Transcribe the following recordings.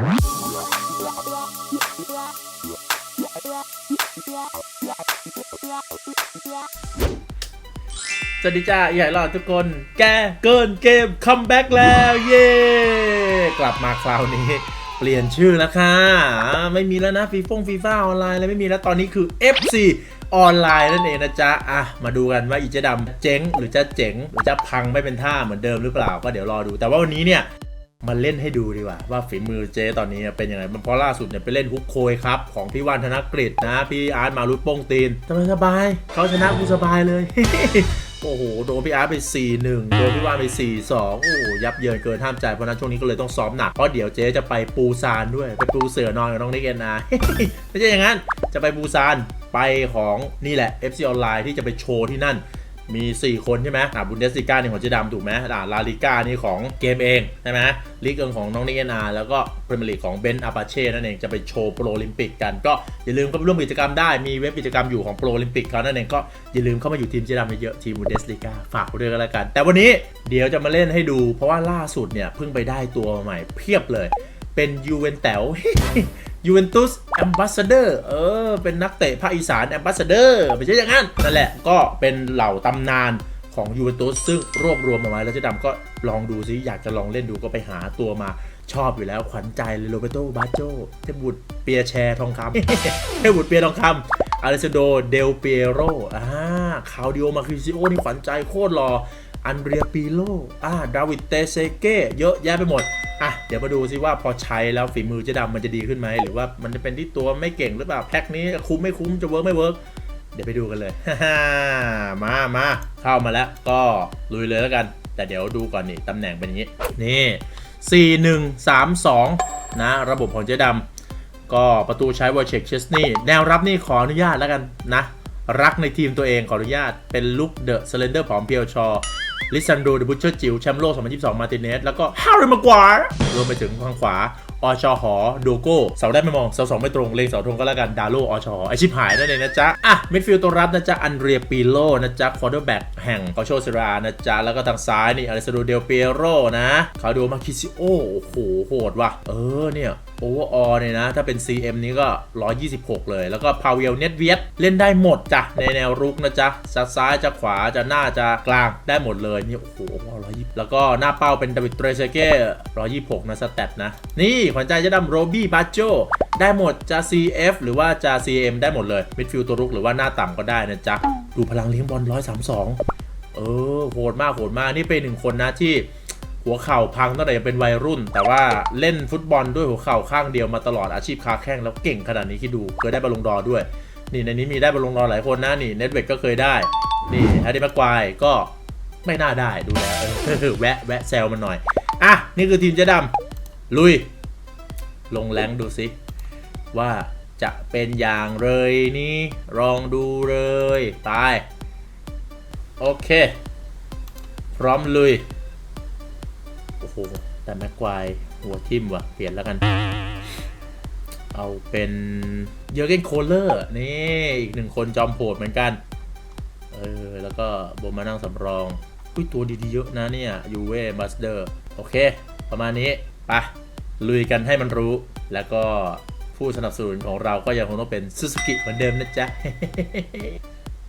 สวัสดีจ้าใหญ่หล่อทุกคน แกเกินเกมคัมแบ็กแล้ว เย้กลับมาคราวนี้ เปลี่ยนชื่อแล้วค่ะ ไม่มีแล้วนะฟีฟงฟีฟ่าออนไลน์อะไรไม่มีแล้วตอนนี้คือ FC ออนไลน์นั่นเองนะจ๊ะ อะ มาดูกันว่าอีเจดำเจ๊ง หรือจะเจ๋ง หรือจะพังไม่เป็นท่าเหมือนเดิมหรือเปล่า ก็เดี๋ยวรอดู แต่ว่าวันนี้เนี่ย มาเล่นให้ดูดีกว่า ว่าฝีมือเจตอนนี้เป็นยังไงเพราะล่าสุดเนี่ยไปเล่นฮุกโคยครับ ของพี่วันธนกฤษนะ พี่อาร์ตมารุดโป้งตีนสบายสบายเขาชนะกูสบายเลย โอ้โห โดนพี่อาร์ตไป 4-1 โดนพี่ว่านไป 4-2 โอ้โห ยับเยินเกินห้ามใจ เพราะนั้นช่วงนี้ก็เลยต้องซ้อมหนัก เพราะเดี๋ยวเจ๊จะไปปูซานด้วย ไปปูเสือนอนกับน้องนิกเอนนาไม่ใช่อย่างนั้น จะไปปูซานไปของนี่แหละ FC ออนไลน์ที่จะไปโชว์ที่นั่น มี 4 คนใช่ไหมอ่าบุนเดสลิก้านี่ของเจดำถูกไหมอ่าลาลิก้านี่ของเกมเองใช่ไหมลีกเองของน้องนิกเอ็นนาแล้วก็พรีเมียร์ลีกของเบนอาปาเช่นั่นเองจะไปโชว์โปรโอลิมปิกกันก็อย่าลืมเข้าไปร่วมกิจกรรมได้มีเว็บกิจกรรมอยู่ของโปรโอลิมปิกเขานั่นเองก็อย่าลืมเข้ามาอยู่ทีมเจดำเยอะทีมบุนเดสลิก้าฝากไว้ด้วยกันแล้วกัน แต่วันนี้เดี๋ยวจะมาเล่นให้ดู เพราะว่าล่าสุดเนี่ยเพิ่งไปได้ตัวใหม่เพียบเลย เป็นยูเวนแต๋ว ยูเวนตุสแอมบ s สเดอร์เออ เป็นนักเตะภาคอีสานแอมบ s สเดอร์ไม่ใช่อย่างนั้น นั่นแหละก็เป็นเหล่าตำนานของยูเวนตุสซึ่งรวบรวมมาไว้แล้วเจะดำก็ลองดูซิ อยากจะลองเล่นดูก็ไปหาตัวมาชอบอยู่แล้วขวัญใจเลยโรเบโตบาโจเทพบุตรเปียแชร์ทองคำเทพบุตรเปียทองคำอาริซโดเดลเปียโรอ่าคาวดิโอมาคริซิโอนี่ขวัญใจโคตรหล่อ อันเรียปิโลอ่าดาวิดเตเซเก้เยอะแยะไปหมด อะ เดี๋ยวมาดูซิว่าพอใช้แล้วฝีมือเจะดำมันจะดีขึ้นไหม หรือว่ามันจะเป็นที่ตัวไม่เก่งหรือเปล่า แพ็คนี้คุ้มไม่คุ้มจะเวิร์กไม่เวิร์กเดี๋ยวไปดูกันเลย มามาเข้ามาแล้วก็ลุยเลยแล้วกัน แต่เดี๋ยวดูก่อนนี่ตำแหน่งเป็นอย่างนี้ นี่ 4 1 3 2 นะ ระบบของเจ๊ดำก็ประตูใช้วอลเชกเชสนี่แนวรับนี่ขออนุญาตแล้วกันนะรักในทีมตัวเองขออนุญาตเป็นลุคเดอะสเลนเดอร์ผอมเพียวชอ ลิซันโดเดบุชเชอร์จิวแชมป์โลก 2022 มาติเนส แล้วก็ฮาริมากวาร์รวมไปถึงทางขวา อชหอโดโก้เสาได้ไม่มองเสาสองไม่ตรงเลงเสาตรงก็แล้วกันดาโลอชหอไอชิบหายนั่นเองนะจ๊ะอะมิดฟิลด์ตัวรับนะจ๊ะอันเรียปีโลนะจ๊ะควอเตอร์แบ็กแห่งเกาโชเซรานะจ๊ะแล้วก็ทางซ้ายนี่อเลสโดเดลเปียโรนะคาโดมาคิซิโอโอ้โหโหดว่ะเออเนี่ยโอเวอร์ออเนี่ยนะ ถ้าเป็น CM นี้ก็ 126 เลย แล้วก็พาเวลเน็ตเวียตเล่นได้หมดจ้ะ ในแนวรุกนะจ๊ะจะซ้ายจะขวาจะหน้าจะกลางได้หมดเลย นี่ โอ้โหร้อยยี่แล้วก็หน้าเป้าเป็นดาวิดเตรเซเก้ร้อยยี่หกนะ สแตทนะ นี่ขวัญใจเจะดำโรบี้บาโจได้หมดจะ CF หรือว่าจะ CM ได้หมดเลยมิดฟิลด์ตัวรุกหรือว่าหน้าต่ำก็ได้นะจ๊ะ ดูพลังเลี้ยงบอล132 เออโหดมากโหดมาก นี่เป็นหนึ่งคนนะที่หัวเข่าพังตั้งแต่ยังเป็นวัยรุ่น แต่ว่าเล่นฟุตบอลด้วยหัวเข่าข้างเดียวมาตลอดอาชีพค้าแข้งแล้วเก่งขนาดนี้คิดดูเคยได้บอลลงดอร์ด้วย นี่ในนี้มีได้บอลลงดอร์หลายคนนะนี่เน็ตเวกก็เคยได้ นี่แฮร์รี่แม็กควายก็ไม่น่าได้ดูแล้วเออแวะแวะแซวมันหน่อยอะนี่คือทีมเจ๊ดำลุย ลงแรงดูสิว่าจะเป็นอย่างเลยนี่ลองดูเลยตาย โอเค พร้อมลุย โอ้โห แต่แม็กควายหัวทิ่มว่ะ เปลี่ยนแล้วกัน เอาเป็นเยอร์เกนโคลเลอร์ นี่ อีกหนึ่งคนจอมโหดเหมือนกัน เออ แล้วก็โบมานั่งสำรองอุ้ยตัวดีๆเยอะนะเนี่ยยูเว่บัสเดอร์ โอเค ประมาณนี้ ไป ลุยกันให้มันรู้ แล้วก็ผู้สนับสนุนของเราก็ยังคงต้องเป็นซูซูกิเหมือนเดิมนะจ๊ะ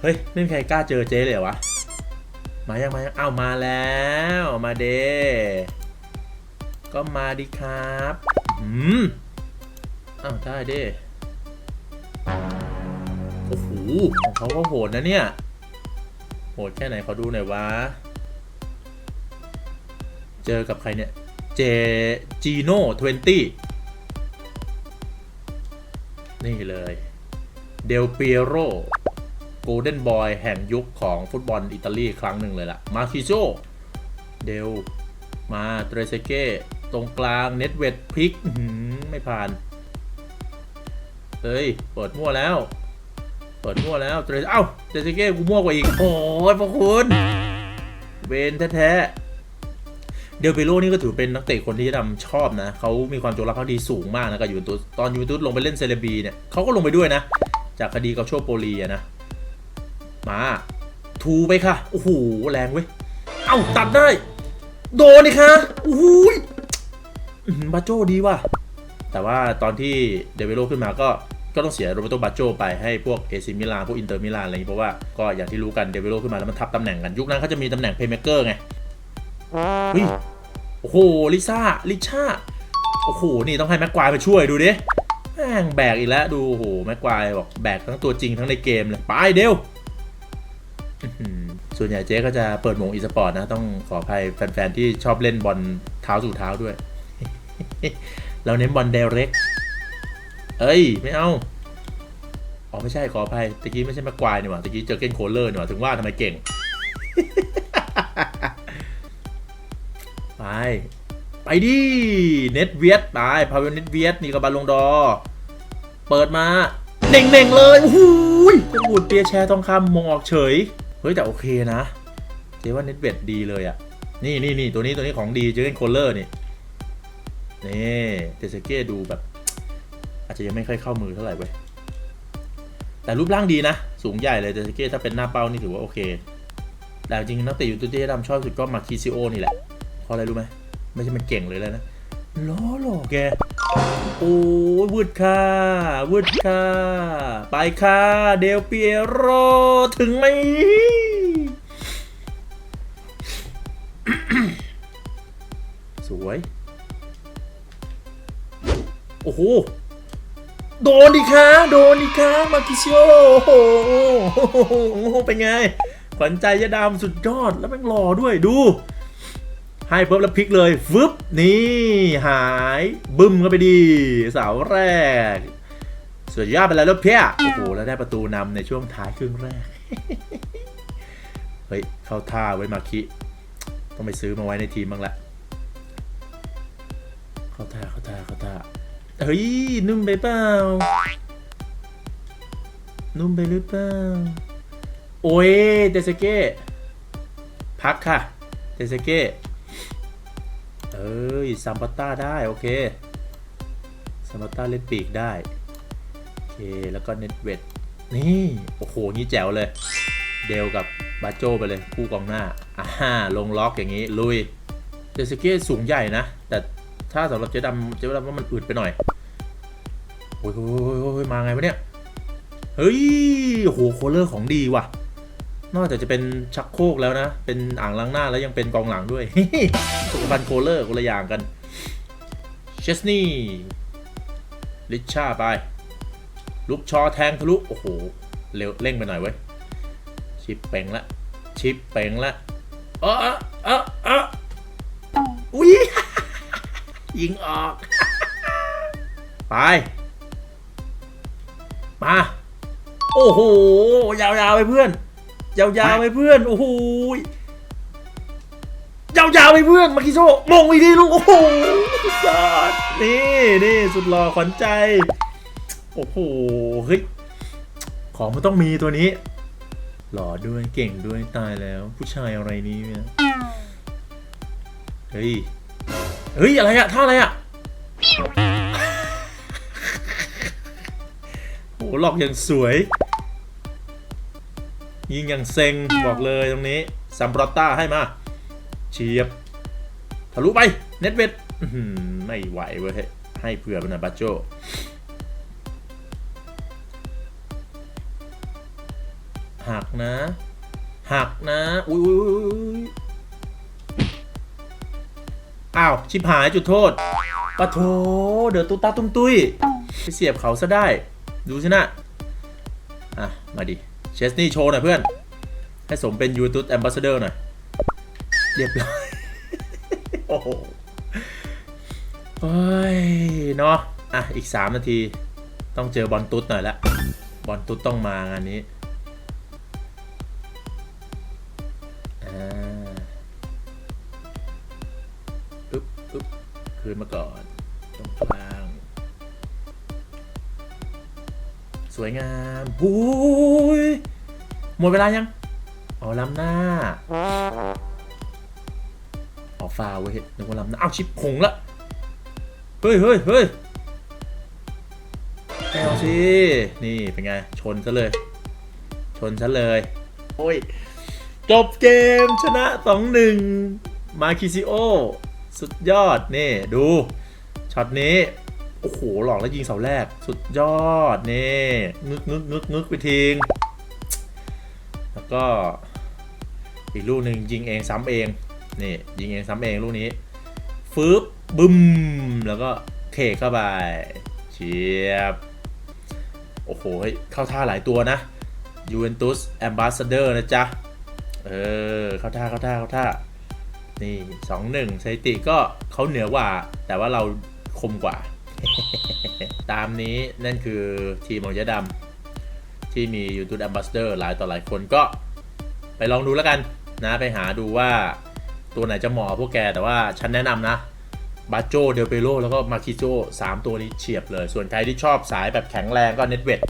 เฮ้ย ไม่มีใครกล้าเจอเจ๊เลยวะ มายังมายังอ้าวมาแล้ว มาเดก็มาดิครับอืมอ้าวได้เด้โอ้โหของเขาก็โหดนะเนี่ย โหดแค่ไหนขอดูหน่อยวะ เจอกับใครเนี่ย เจจีโน่ทเวนตี้นี่เลย เดลเปียโรโกลเด้นบอยแห่งยุคของฟุตบอลอิตาลีครั้งหนึ่งเลยล่ะ มาคิโซเดล มาเตรเซเก้ตรงกลางเน็ตเวดพลิกไม่ผ่าน เฮ้ย เปิดมั่วแล้ว เปิดมั่วแล้วเตรเอ้าเตรเซเก้กูมั่วกว่าอีก โอ้ยพระคุณ เวนแท้ๆ เดลเปโลนี่ก็ถือเป็นนักเตะคนที่ดำชอบนะเขามีความจงรักภักดีสูงมากนะกับยูเวนตุสตอนยูเวนตุสลงไปเล่นเซเลบีเนี่ยเขาก็ลงไปด้วยนะ จากคดีกับโชโปลีนะ มาทูไปค่ะ โอ้โห แรงเว้ย เอ้า ตัดได้ โดนนี่ค่ะโอ้โหยบาโจดีว่ะ แต่ว่าตอนที่เดวิโลขึ้นมาก็ ก็ต้องเสียโรเบโตบาโจไปให้พวกเอซิมิลานพวกอินเตอร์มิลานอะไรอย่างนี้เพราะว่าก็อย่างที่รู้กันเดวิโลขึ้นมาแล้วมันทับตำแหน่งกัน ยุคนั้นเขาจะมีตำแหน่งเพย์เมเกอร์ไงเฮ้ย โอ้โห ลิซ่า ลิช่าโอ้โห นี่ต้องให้แม็กควายมาช่วยดูดิ แม่งแบกอีกแล้วดู โอ้โห แม็กควายบอกแบกทั้งตัวจริงทั้งในเกมเลย ไปเดียวส่วนใหญ่เจ๊ก็จะเปิดหมงอีสปอร์ตนะ ต้องขออภัยแฟนๆ ที่ชอบเล่นบอลเท้าสู่เท้าด้วย เราเน้นบอลเดเร็กเอ้ย ไม่เอาอ๋อไม่ใช่ขออภัยตะกี้ไม่ใช่แม็กควายนี่หว่าตะกี้เจอเกนโคลเลอร์นี่หว่าถึงว่าทำไมเก่ง ไปไปดิเน็ตเวียดไปพาเวลเน็ตเวียดนี่กับบาลงดอ เปิดมาเน่งๆเลยโอ้โหยจะบูดเปียแชร์ทองคำมองออกเฉย เฮ้ยแต่โอเคนะ เจ๊ว่าเน็ตเวียดดีเลยอะ่ะนี่นี่นี่ตัวนี้ตัวนี้ของดีเจอเกนโคลเลอร์นี่นี่เตเซเก้ดูแบบ อาจจะยังไม่ค่อยเข้ามือเท่าไหร่เว้ยแต่รูปร่างดีนะ สูงใหญ่เลยเตเซเก้ถ้าเป็นหน้าเป้านี่ถือว่าโอเค แต่จริงนักเตะอยู่ตัวที่ดำชอบสุดก็มาคิซิโอนี่แหละ ราะอะไรรู้ไหมไม่ใช่มันเก่งเลยแล้วนะล้อหลอกแกโอ้ยวืดค่ะวืดค่ะ ไปค่ะ เดลเปียโรถึงไหมสวย โอ้โห โดนดิคะโดนดิคะมาคิชิโอโอ้โหเป็นไง ขวัญใจยะดามสุดยอดแล้วแม่งหล่อด้วยดู ให้เพิ่มแล้วพลิกเลยฟึบนี่หายบึ้มเข้าไปดีเสาแรกสุดยอดไปแล้วลูกเพี้ยโอ้โหแล้วได้ประตูนำในช่วงท้ายครึ่งแรก เฮ้ย เข้าท่าไว้มาคิ ต้องไปซื้อมาไว้ในทีมบ้างแหละเข้าท่าเข้าท่าเข้าท่าเฮ้ย นุ่มไปเปล่า นุ่มไปหรือเปล่า โอ้ยเตเซเก้พักค่ะเตเซเก้ เอ้ยซัมปัตต้าได้ โอเคซัมปัตต้าเล่นปีกได้ โอเค แล้วก็เน็ตเวดนี่ โอ้โหนี่แจ๋วเลย เดลกับบาโจไปเลย คู่กองหน้าอ่าฮะลงล็อกอย่างนี้ ลุยเดซเก้สูงใหญ่นะ แต่ถ้าสำหรับเจ๊ดำเจ๊ดำว่ามันอึดไปหน่อย โอ้ยโอ้ยมาไงวะเนี่ย เฮ้ยโหโคเลอร์ของดีว่ะ นอกจากจะเป็นชักโครกแล้วนะ เป็นอ่างล้างหน้าแล้วยังเป็นกองหลังด้วยสุขภัณฑ์โคเลอร์คนละอย่างกัน เชสนี่ ลิชชาไป ลุกชอแทงทะลุ โอ้โห เร็วเร่งไปหน่อยเว้ย ชิปเป่งละ ชิปเป่งละเออเออเออเอออุ้ยยิงออก ไป มา โอ้โห ยาวๆไปเพื่อน ยาวๆไปเพื่อน โอ้โหยยาวๆไปเพื่อนมาคิโซมงอีกทีลูก โอ้โหสุดยอดนี่นี่สุดหล่อขวัญใจ โอ้โห เฮ้ย ของมันต้องมีตัวนี้ หล่อด้วยเก่งด้วยตายแล้ว ผู้ชายอะไรนี้เนี่ยเฮ้ย เฮ้ย อะไรอะท่าอะไรอะโอ้หลอกอย่างสวย ยิงอย่างเซ็งบอกเลยตรงนี้ซัมบรอตต้าให้มาเฉียบทะลุไป เน็ตเวทอื้อหือไม่ไหวเว้ยให้เผื่อไปน่อยบัจโจหักนะ หักนะอุ้ยอุ้ยอุ้ยอุ้ยอ้าว ชิบหายจุดโทษปะโถเดือดตุ้ตาตุ้มตุ้ยไปเสียบเขาซะได้ ดูสินะ อะ มาดิ เชสนี่โชว์หน่อยเพื่อน ให้สมเป็นยูทูบแอมบาสเดอร์หน่อย เรียบร้อย โอ้โหโอ้ยเนาะ อะ อีก 3 นาที ต้องเจอบอลตุ๊ดหน่อยละ บอลตุ๊ดต้องมางานนี้อ่าอึ๊บอึ๊บคืนมาก่อน สวยงามหูยหมดเวลายังอ๋อล้ำหน้าอ๋อฟาวเว้ยนึกว่าล้ำหน้าอ้าวชิปผงละเฮ้ยเฮ้ยเฮ้ยไม่เอาสิ นี่เป็นไง ชนซะเลย ชนซะเลย โอ้ย จบเกมชนะ 2-1 มาคิซิโอ สุดยอด นี่ ดู ช็อตนี้ โอ้โห หลอกแล้วยิงเสาแรก สุดยอดนี่งึกงึกงึกงึกไปทิ้ง แล้วก็ อีกลูกหนึ่งยิงเองซ้ำเอง นี่ยิงเองซ้ำเองลูกนี้ ฟืบบึ้ม แล้วก็เทเข้าไป เชียบ โอ้โหเฮ้เข้าท่าหลายตัวนะยูเวนตุสแอมบาสเดอร์นะจ๊ะ เออ เข้าท่าเข้าท่าเข้าท่า นี่สองหนึ่งสถิติก็เขาเหนือกว่า แต่ว่าเราคมกว่า ตามนี้นั่นคือทีมของเจ๊ดำที่มียูทูบแอมบาสเดอร์หลายต่อหลายคนก็ไปลองดูแล้วกันนะไปหาดูว่าตัวไหนจะเหมาะพวกแกแต่ว่าฉันแนะนำนะบาโจเดลเปโลแล้วก็มาคิโจสามตัวนี้เฉียบเลย ส่วนใครที่ชอบสายแบบแข็งแรงก็เน็ตเวท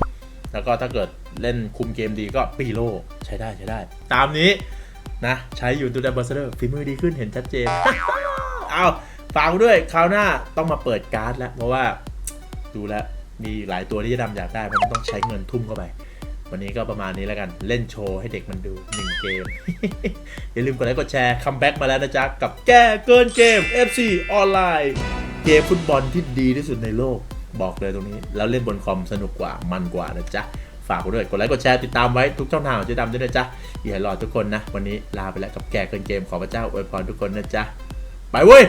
แล้วก็ถ้าเกิดเล่นคุมเกมดีก็ปีโลใช้ได้ใช้ได้ ตามนี้นะ ใช้อยู่ดูดับเบิลเซอร์ฝีมือดีขึ้นเห็นชัดเจน เอา ฝากด้วยคราวหน้าต้องมาเปิดการ์ดแล้ว เพราะว่าดูแล้วมีหลายตัวที่จะดำอยากได้มันต้องใช้เงินทุ่มเข้าไป วันนี้ก็ประมาณนี้แล้วกันเล่นโชว์ให้เด็กมันดู1เกม อย่าลืมกดไลค์กดแชร์คัมแบ็กมาแล้วนะจ๊ะ กับแก้เกินเกม FC ออนไลน์เกมฟุตบอลที่ดีที่สุดในโลกบอกเลยตรงนี้ แล้วเล่นบนคอมสนุกกว่ามันกว่านะจ๊ะ ฝากด้วยกดไลค์กดแชร์ติดตามไว้ทุกช่องทางของเจ๊ดำด้วยนะจ๊ะอย่าห้รอดทุกคนนะ วันนี้ลาไปแล้วกับแก่เกินเกมขอพระเจ้าอวยพรทุกคนนะจ๊ะไปเว้ย